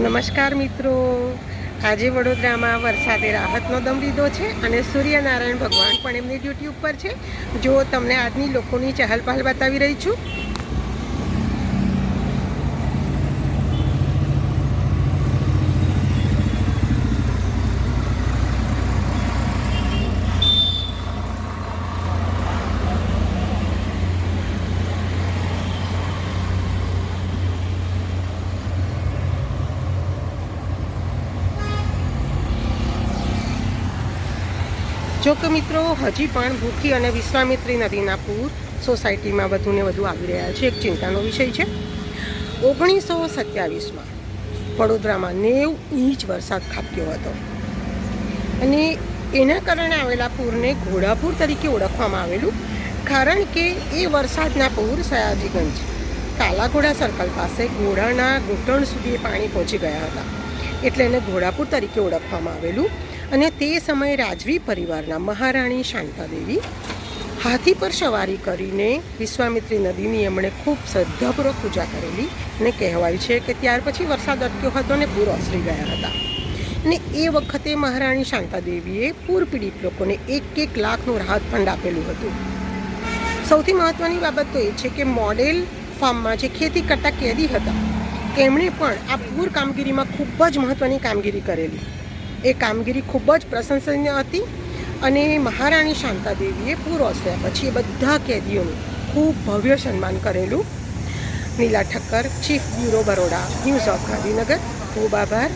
નમસ્કાર મિત્રો. આજે વડોદરામાં વરસાદે રાહતનો દમ લીધો છે અને સૂર્યનારાયણ ભગવાન પણ એમની ડ્યુટી ઉપર છે. જો તમને આજની લોકોની ચહલપહલ બતાવી રહી છું જો કે મિત્રો, હજી પણ ભૂખી અને વિશ્વામિત્રી નદીના પૂર સોસાયટીમાં વધુને વધુ આવી રહ્યા છે. એક ચિંતાનો વિષય છે. ઓગણીસો સત્યાવીસમાં વડોદરામાં નેવ ઇંચ વરસાદ ખાબક્યો હતો. અને એના કારણે આવેલા પૂરને ઘોડાપૂર તરીકે ઓળખવામાં આવેલું, કારણ કે એ વરસાદના પૂર સયાજીગંજ, કાલાઘોડા સર્કલ પાસે ઘોડાના ઘૂંટણ સુધી પાણી પહોંચી ગયા હતા. એટલે એને ઘોડાપુર તરીકે ઓળખવામાં આવેલું અને તે સમયે રાજવી પરિવારના મહારાણી શાંતાદેવી હાથી પર સવારી કરીને વિશ્વામિત્રી નદીની એમણે ખૂબ શ્રદ્ધાપૂર્વક પૂજા કરેલી અને કહેવાય છે કે ત્યાર પછી વરસાદ અટક્યો હતો અને પૂર ઓસરી ગયા હતા. અને એ વખતે મહારાણી શાંતાદેવીએ પૂર પીડિત લોકોને એક એક લાખનું રાહત ફંડ આપેલું હતું. સૌથી મહત્ત્વની બાબત તો એ છે કે મોડેલ ફાર્મમાં જે ખેતી કરતા કેદી હતા, તેમણે પણ આ પૂર કામગીરીમાં ખૂબ જ મહત્ત્વની કામગીરી કરેલી. એ કામગીરી ખૂબ જ પ્રશંસનીય હતી અને મહારાણી શાંતાદેવીએ પૂરો થયા પછી એ બધા કેદીઓનું ખૂબ ભવ્ય સન્માન કરેલું. Neela Thakkar, chief bureau Baroda, news of Gandhinagar. ખૂબ આભાર.